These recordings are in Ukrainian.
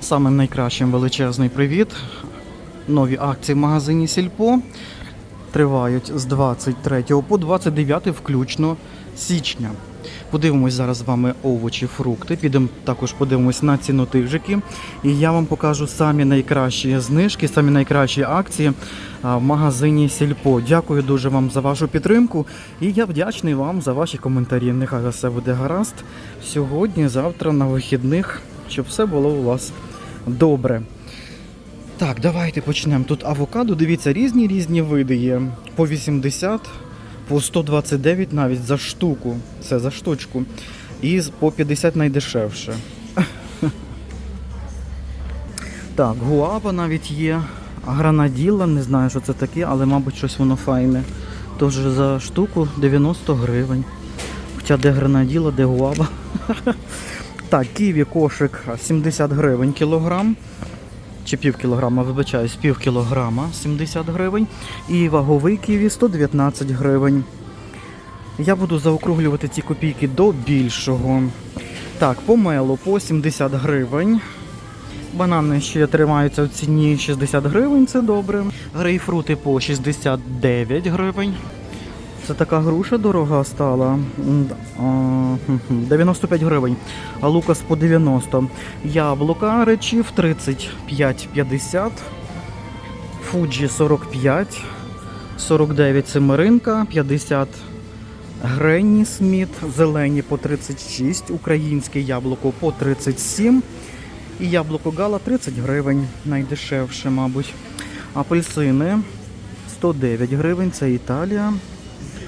Самим найкращим величезний привіт. Нові акції в магазині Сільпо тривають з 23 по 29 включно січня. Подивимось зараз з вами овочі, фрукти. Підемо також подивимось на цінотижики. І я вам покажу самі найкращі знижки, самі найкращі акції в магазині Сільпо. Дякую дуже вам за вашу підтримку. І я вдячний вам за ваші коментарі. Нехай все буде гаразд. Сьогодні, завтра, на вихідних, щоб все було у вас добре. Так, давайте почнемо. Тут авокадо, дивіться, різні різні види є. По 80, по 129 навіть за штуку. Це за штучку. І по 50 найдешевше. Так, гуава навіть є. Гранаділа, не знаю, що це таке, але, мабуть, щось воно файне. Тож за штуку 90 гривень. Хоча де гранаділа, де гуава. Так, ківі кошик 70 гривень кілограм. Чи пів кілограма, вибачаюсь, пів кілограма 70 гривень. І ваговий ківі 119 гривень. Я буду заокруглювати ці копійки до більшого. Так, помело по 70 гривень. Банани ще тримаються в ціні 60 гривень, це добре. Грейпфрути по 69 гривень. Це така груша дорога стала. М, а, хм-хм, 95 гривень. А лукас по 90. Яблука речів 35,50. Фуджі 45. 49 семеринка, 50 Гренні Сміт, зелені по 36, українське яблуко по 37 і яблуко Гала 30 гривень, найдешевше, мабуть. Апельсини 109 гривень, це Італія,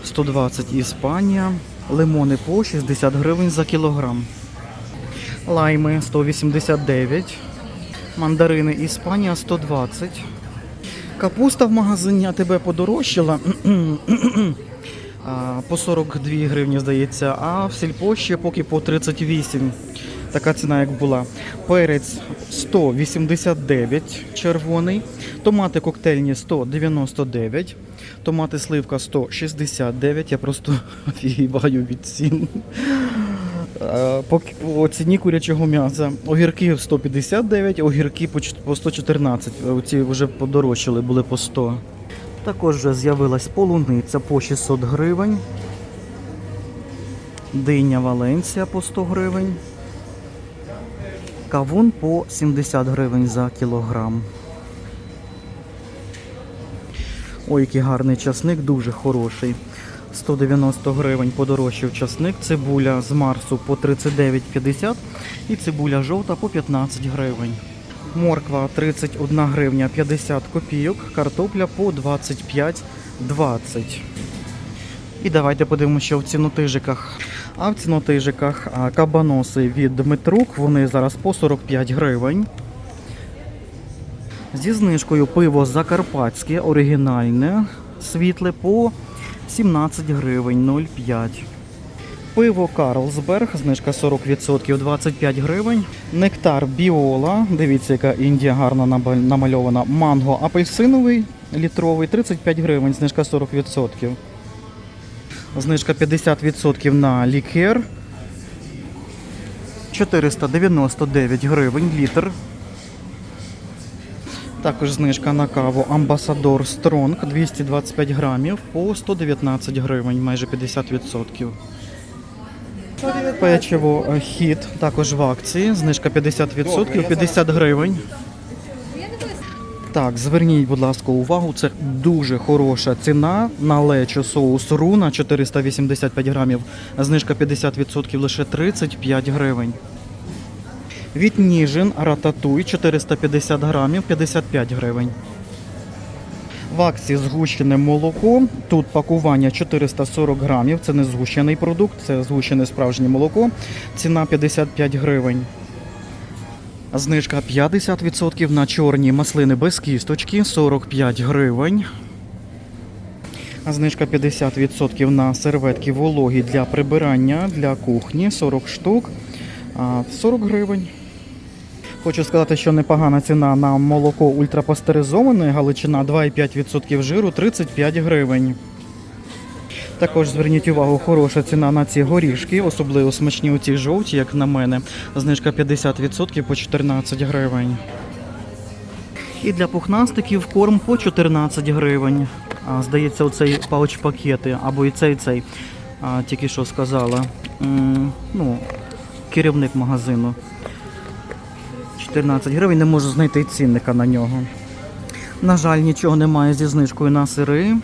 120 Іспанія, лимони по 60 гривень за кілограм. Лайми 189, мандарини Іспанія 120. Капуста в магазині АТБ подорожчала по 42 гривні, здається, а в сільпо ще поки по 38. Така ціна, як була. Перець 189 червоний, томати коктейльні 199, томати сливка 169. Я просто офігіваю від цін. Е, По, ціні курячого м'яса. Огірки 159, огірки по по 114. Ці вже подорожчали, були по 100. Також вже з'явилась полуниця по 600 гривень. Диня Валенсія по 100 гривень. Кавун по 70 гривень за кілограм. Ой, який гарний часник, дуже хороший. 190 гривень подорожчав часник, цибуля з Марсу по 39,50 і цибуля жовта по 15 гривень. Морква 31 гривня 50 копійок, картопля по 25,20. І давайте подивимося, що в цінотижиках. А в цінотижиках кабаноси від Дмитрук, вони зараз по 45 гривень. Зі знижкою пиво Закарпатське оригінальне, світле по 17 гривень 0,5. Пиво Карлсберг, знижка 40%, 25 гривень. Нектар Біола, дивіться, яка Індія гарно намальована. Манго апельсиновий літровий, 35 гривень, знижка 40%. Знижка 50% на лікер. 499 гривень літр. Також знижка на каву Амбасадор Стронг 225 грамів по 119 гривень, майже 50%. Печиво хіт також в акції. Знижка 50%, 50 гривень. Так, зверніть, будь ласка, увагу, це дуже хороша ціна на лечо соус руна 485 грамів, знижка 50% лише 35 гривень. Від Ніжин рататуй 450 грамів 55 гривень. В акції згущене молоко. Тут пакування 440 грамів. Це не згущений продукт, це згущене справжнє молоко. Ціна 55 гривень. Знижка 50% на чорні маслини без кісточки 45 гривень. Знижка 50% на серветки вологі для прибирання для кухні 40 штук. 40 гривень. Хочу сказати, що непогана ціна на молоко ультрапастеризоване, галичина 2,5% жиру 35 гривень. Також зверніть увагу, хороша ціна на ці горішки, особливо смачні оці жовті, як на мене. Знижка 50% по 14 гривень. І для пухнастиків корм по 14 гривень. А, здається, оцей пауч-пакети, або і цей, і цей. А, тільки що сказала. М, ну, керівник магазину. 14 гривень, не можу знайти цінника на нього. На жаль, нічого немає зі знижкою на сири.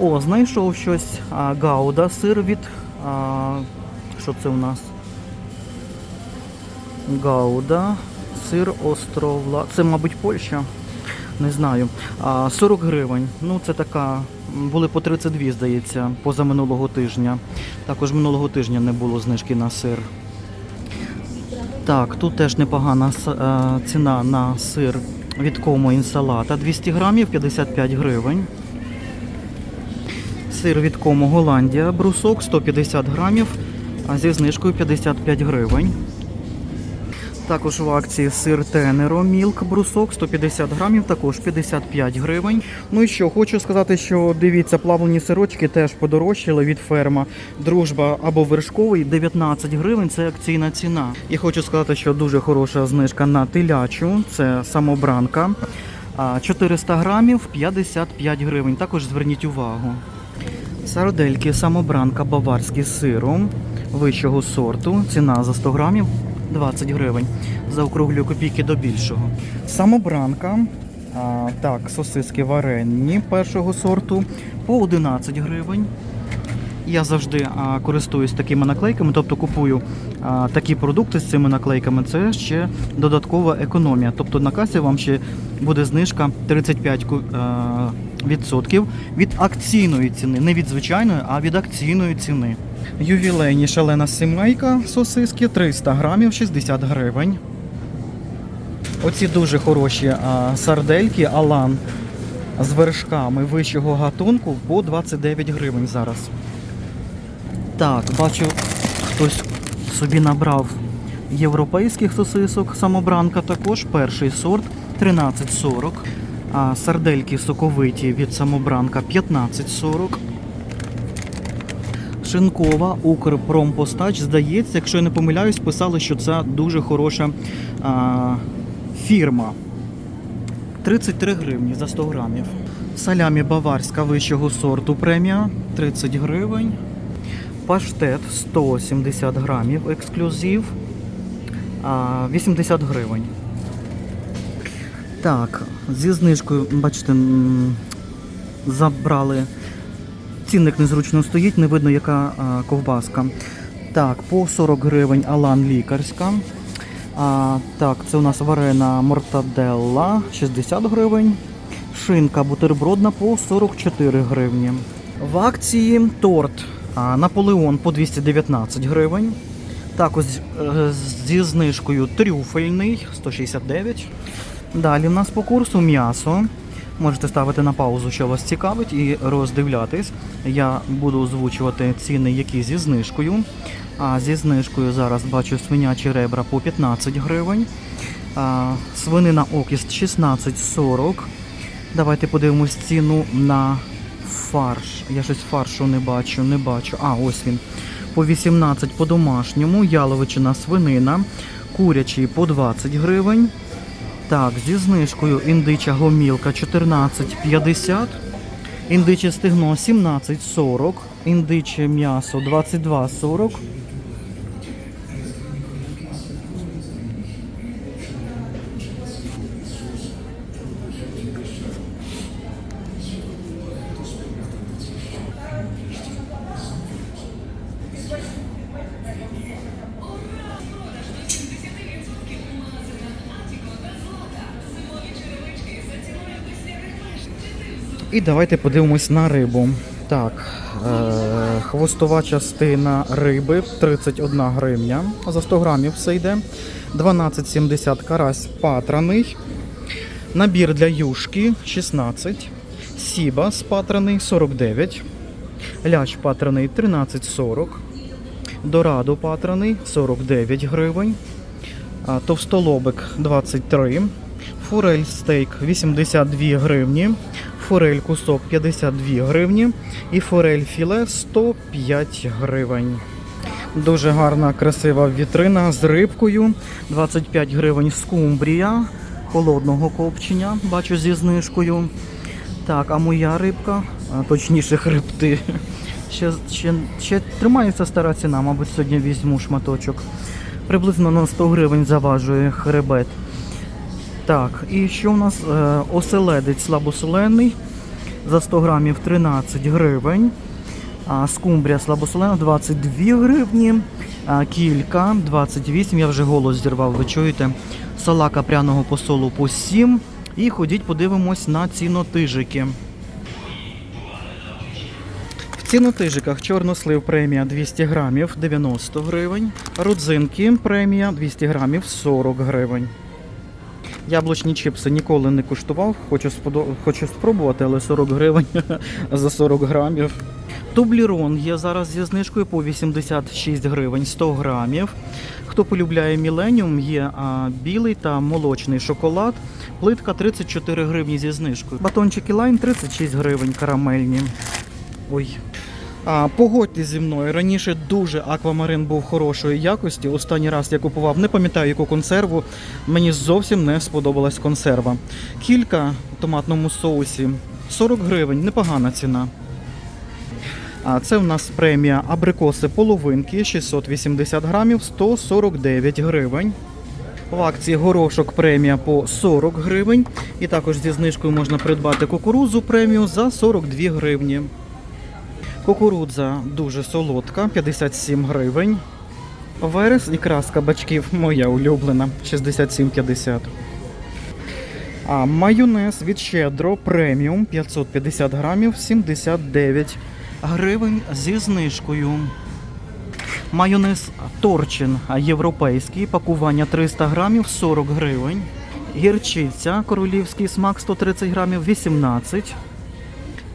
О, знайшов щось. А, Гауда сир від. А, що це у нас? Гауда. Сир островла. Це, мабуть, Польща. Не знаю. А, 40 гривень. Ну, це така. Були по 32, здається, поза минулого тижня. Також минулого тижня не було знижки на сир. Так, тут теж непогана е, ціна на сир від Комо інсалата. 200 грамів 55 гривень. Сир від Комо Голландія, брусок 150 грамів, а зі знижкою 55 гривень. Також в акції сир Тенеро Мілк брусок 150 грамів, також 55 гривень. Ну і що, хочу сказати, що дивіться, плавлені сирочки теж подорожчали від ферма. Дружба або вершковий 19 гривень це акційна ціна. І хочу сказати, що дуже хороша знижка на телячу, це самобранка. 400 грамів 55 гривень. Також зверніть увагу. Сардельки самобранка баварські з сиром вищого сорту. Ціна за 100 грамів 20 гривень. Заокруглюю копійки до більшого. Самобранка. А, так, сосиски варенні першого сорту по 11 гривень. Я завжди а, користуюсь такими наклейками, тобто купую а, такі продукти з цими наклейками. Це ще додаткова економія. Тобто на касі вам ще буде знижка 35 ку- а, відсотків від акційної ціни, не від звичайної, а від акційної ціни. Ювілейні шалена сімейка сосиски 300 грамів 60 гривень. Оці дуже хороші а, сардельки Алан з вершками вищого гатунку по 29 гривень зараз. Так, бачу, хтось собі набрав європейських сосисок. Самобранка також, перший сорт 13,40. А сардельки соковиті від самобранка 15,40. Шинкова Укрпромпостач, здається, якщо я не помиляюсь, писали, що це дуже хороша а, фірма. 33 гривні за 100 грамів. Салямі баварська вищого сорту премія 30 гривень. Паштет 170 грамів, ексклюзив 80 гривень. Так, зі знижкою, бачите, забрали. Цінник незручно стоїть, не видно, яка а, ковбаска. Так, по 40 гривень Алан лікарська. А, так, це у нас варена мортаделла 60 гривень. Шинка бутербродна по 44 гривні. В акції торт а, Наполеон по 219 гривень. Також е, зі знижкою трюфельний 169. Далі в нас по курсу м'ясо. Можете ставити на паузу, що вас цікавить, і роздивлятись. Я буду озвучувати ціни, які зі знижкою. А зі знижкою зараз бачу свинячі ребра по 15 гривень. Свинина окіст 16,40. Давайте подивимось ціну на фарш. Я щось фаршу не бачу, не бачу. А, ось він. По 18 по домашньому, яловичина свинина, курячий по 20 гривень. Так, зі знижкою індича гомілка 14,50. Індиче стегно 17,40. Індиче м'ясо 22,40. Давайте подивимось на рибу. Так, е- хвостова частина риби 31 гривня. За 100 грамів все йде. 12,70 карась патраний. Набір для юшки 16. Сіба з патраний 49. Ляч патраний 13,40. Дорадо патраний 49 гривень. товстолобик 23, форель стейк 82 гривні, форель кусок 52 гривні і форель філе 105 гривень. Дуже гарна, красива вітрина з рибкою. 25 гривень скумбрія холодного копчення, бачу зі знижкою. Так, а моя рибка, а, точніше хребти. Ще, ще, ще тримається стара ціна, мабуть, сьогодні візьму шматочок. Приблизно на 100 гривень заважує хребет. Так, і що у нас? Е, оселедець слабосолений за 100 грамів 13 гривень. А скумбрія слабосолена 22 гривні. А кілька 28. Я вже голос зірвав, ви чуєте. Салака пряного посолу по 7. І ходіть, подивимось на цінотижики. В цінотижиках чорнослив премія 200 грамів 90 гривень. Родзинки премія 200 грамів 40 гривень. Яблучні чипси ніколи не куштував, хочу, сподо... хочу спробувати, але 40 гривень за 40 грамів. Тублірон є зараз зі знижкою по 86 гривень 100 грамів. Хто полюбляє Міленіум, є а, білий та молочний шоколад. Плитка 34 гривні зі знижкою. Батончики лайн 36 гривень карамельні. Ой. А, погодьте зі мною. Раніше дуже аквамарин був хорошої якості. Останній раз я купував, не пам'ятаю яку консерву. Мені зовсім не сподобалась консерва. Кілька в томатному соусі 40 гривень, непогана ціна. А це в нас премія абрикоси половинки 680 грамів 149 гривень. В акції горошок премія по 40 гривень. І також зі знижкою можна придбати кукурудзу премію за 42 гривні. Кукурудза дуже солодка, 57 гривень. Верес і краска бачків моя улюблена 67,50. А майонез від Щедро преміум 550 грамів 79 гривень зі знижкою. Майонез Торчин європейський, пакування 300 грамів 40 гривень. Гірчиця королівський смак 130 грамів 18.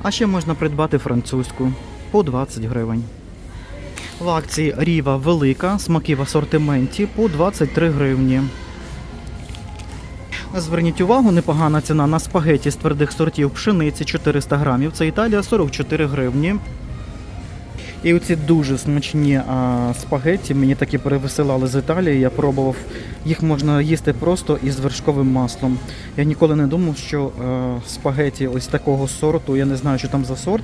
А ще можна придбати французьку по 20 гривень. В акції Ріва велика, смаки в асортименті по 23 гривні. Зверніть увагу, непогана ціна на спагеті з твердих сортів пшениці 400 грамів. Це Італія 44 гривні. І оці дуже смачні а, спагеті мені такі перевисилали з Італії. Я пробував, їх можна їсти просто із вершковим маслом. Я ніколи не думав, що е, спагеті ось такого сорту, я не знаю, що там за сорт,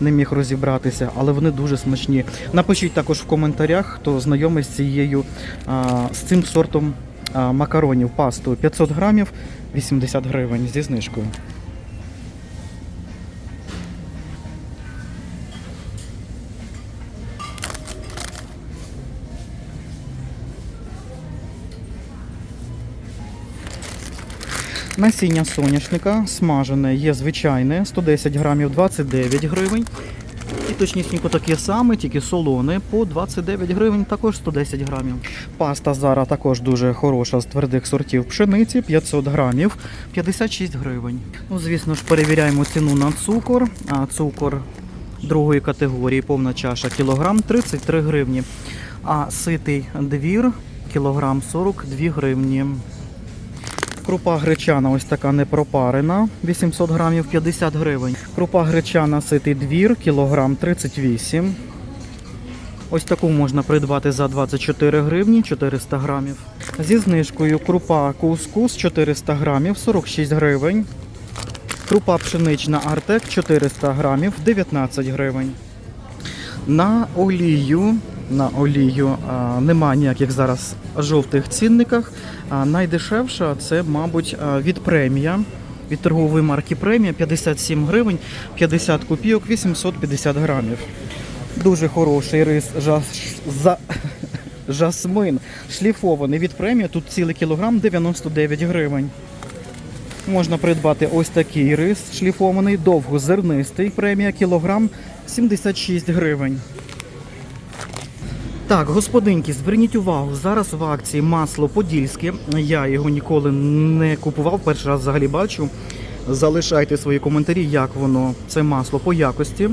не міг розібратися, але вони дуже смачні. Напишіть також в коментарях, хто знайомий з цією з цим сортом макаронів, пастою 500 грамів 80 гривень зі знижкою. Насіння соняшника смажене є звичайне 110 грамів 29 гривень. І точнісінько таке саме, тільки солоне по 29 гривень, також 110 грамів. Паста Зара також дуже хороша з твердих сортів пшениці, 500 грамів, 56 гривень. Ну, звісно ж, перевіряємо ціну на цукор. А цукор другої категорії, повна чаша, кілограм 33 гривні. А ситий двір кілограм 42 гривні. Крупа гречана ось така непропарена, 800 грамів 50 гривень. Крупа гречана ситий двір, кілограм 38. Ось таку можна придбати за 24 гривні 400 грамів. Зі знижкою крупа кускус 400 грамів 46 гривень. Крупа пшенична Артек 400 грамів 19 гривень. На олію, на олію нема ніяких зараз жовтих цінниках. Найдешевша це, мабуть, від премія. Від торгової марки премія 57 гривень 50 копійок 850 грамів. Дуже хороший рис за, жасмин шліфований від премія. Тут цілий кілограм 99 гривень. Можна придбати ось такий рис шліфований, довгозернистий премія кілограм 76 гривень. Так, господинки, зверніть увагу, зараз в акції масло подільське. Я його ніколи не купував, перший раз взагалі бачу. Залишайте свої коментарі, як воно це масло по якості.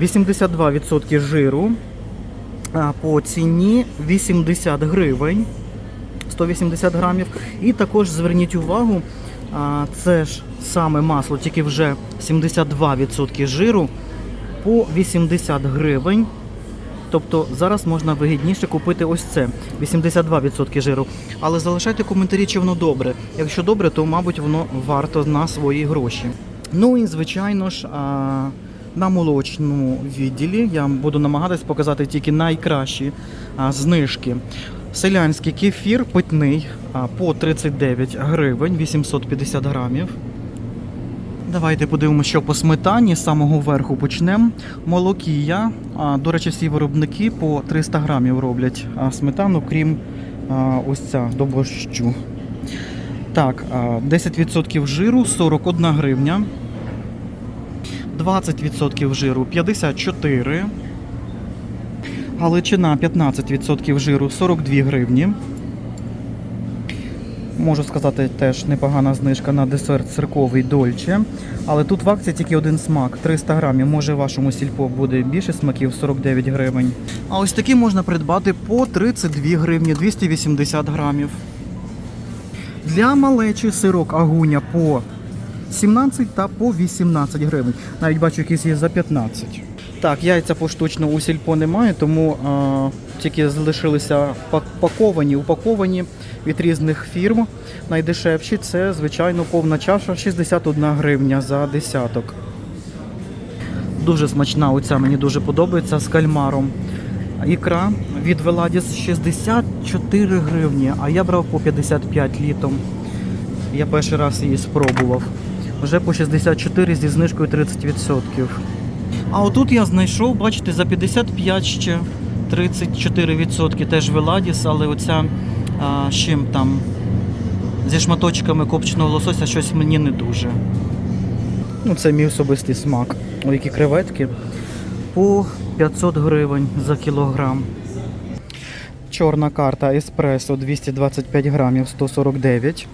82% жиру. По ціні 80 гривень. 180 грамів. І також зверніть увагу, це ж саме масло, тільки вже 72% жиру по 80 гривень. Тобто зараз можна вигідніше купити ось це 82% жиру. Але залишайте коментарі, чи воно добре. Якщо добре, то мабуть воно варто на свої гроші. Ну і звичайно ж, а, на молочному відділі я буду намагатись показати тільки найкращі а, знижки. Селянський кефір питний а, по 39 гривень 850 грамів. Давайте подивимося, що по сметані з самого верху почнемо. Молокія. До речі, всі виробники по 300 грамів роблять сметану, крім ось ця до борщу. Так, 10% жиру 41 гривня. 20% жиру 54. Галичина 15% жиру 42 гривні. Можу сказати, теж непогана знижка на десерт цирковий дольче. Але тут в акції тільки один смак 300 грамів. Може, вашому сільпо буде більше смаків 49 гривень. А ось такі можна придбати по 32 гривні 280 грамів. Для малечі сирок агуня по 17 та по 18 гривень. Навіть бачу, якісь є за 15. Так, яйця поштучно у сільпо немає, тому а, тільки залишилися паковані, упаковані від різних фірм. Найдешевші це, звичайно, повна чаша 61 гривня за десяток. Дуже смачна оця, мені дуже подобається з кальмаром. Ікра від Веладіс 64 гривні, а я брав по 55 літом. Я перший раз її спробував. Вже по 64 зі знижкою 30%. А отут я знайшов, бачите, за 55 ще 34% теж Веладіс, але оця а, чим там зі шматочками копченого лосося щось мені не дуже. Ну, це мій особистий смак. Ой, які креветки по 500 гривень за кілограм. Чорна карта еспресо 225 грамів 149.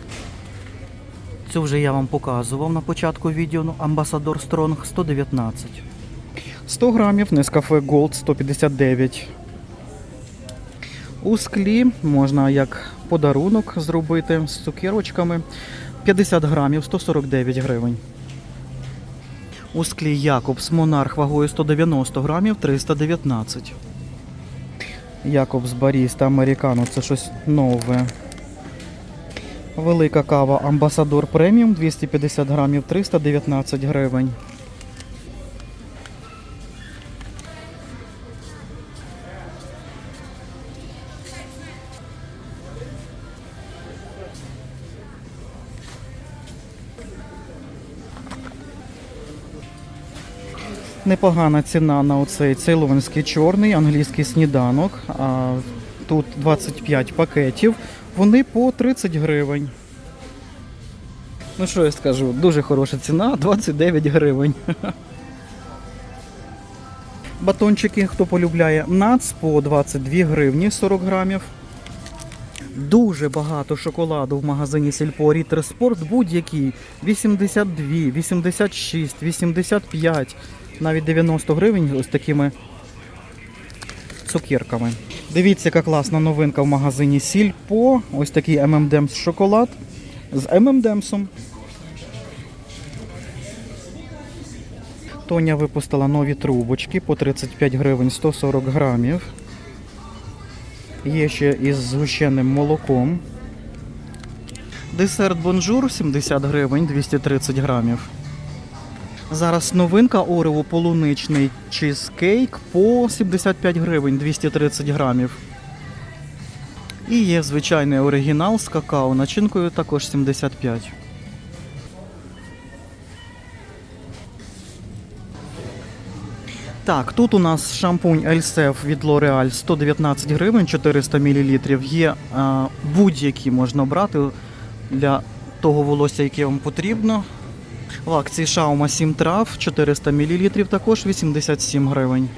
Цю вже я вам показував на початку відео. Ну, Амбасадор Стронг 119. 100 грамів Нескафе Gold 159. У склі можна як подарунок зробити з цукерочками. 50 грамів 149 гривень. У склі Якобс Монарх вагою 190 грамів 319. Якобс Баріста Американо це щось нове. Велика кава Амбасадор преміум 250 грамів 319 гривень. Непогана ціна на оцей цейлонський чорний англійський сніданок. Тут 25 пакетів. Вони по 30 гривень. Ну що я скажу, дуже хороша ціна, 29 гривень. Батончики, хто полюбляє, нац по 22 гривні 40 грамів. Дуже багато шоколаду в магазині Сільпо Рітер Спорт будь-який. 82, 86, 85, навіть 90 гривень ось такими цукерками. Дивіться, яка класна новинка в магазині Сільпо. Ось такий M&M's шоколад з M&M's. Тоня випустила нові трубочки по 35 гривень 140 грамів. Є ще із згущеним молоком. Десерт бонжур 70 гривень 230 грамів. Зараз новинка Орео полуничний чизкейк по 75 гривень 230 грамів. І є звичайний оригінал з какао начинкою також 75. Так, тут у нас шампунь Ельсеф від L'Oreal 119 гривень 400 мл. Є будь-які можна брати для того волосся, яке вам потрібно. В акції Шаума 7 трав 400 мл, також 87 гривень.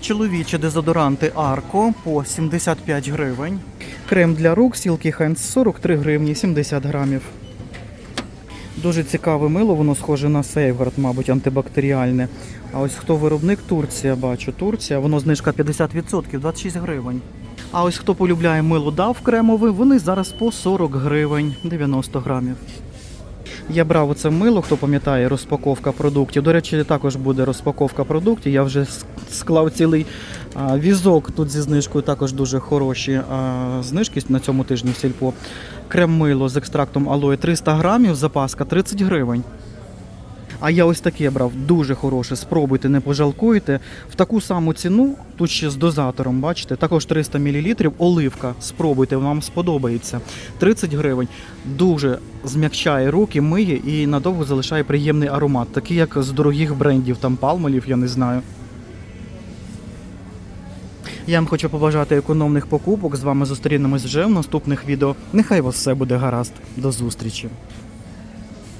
Чоловічі дезодоранти Арко по 75 гривень. Крем для рук Silky Hands 43 гривні 70 грамів. Дуже цікаве мило, воно схоже на Сейвгард, мабуть, антибактеріальне. А ось хто виробник Турція, бачу. Турція, воно знижка 50%, 26 гривень. А ось хто полюбляє мило дав кремове, вони зараз по 40 гривень 90 грамів. Я брав оце мило, хто пам'ятає, розпаковка продуктів. До речі, також буде розпаковка продуктів. Я вже склав цілий а, візок тут зі знижкою, також дуже хороші а, знижки на цьому тижні в сільпо. Крем-мило з екстрактом алої 300 грамів, запаска 30 гривень. А я ось таке брав, дуже хороше. Спробуйте, не пожалкуєте. В таку саму ціну, тут ще з дозатором, бачите, також 300 мл, оливка. Спробуйте, вам сподобається. 30 гривень. Дуже зм'якчає руки, миє і надовго залишає приємний аромат, такий як з дорогих брендів, там палмолів, я не знаю. Я вам хочу побажати економних покупок. З вами зустрінемось вже в наступних відео. Нехай вас все буде гаразд. До зустрічі.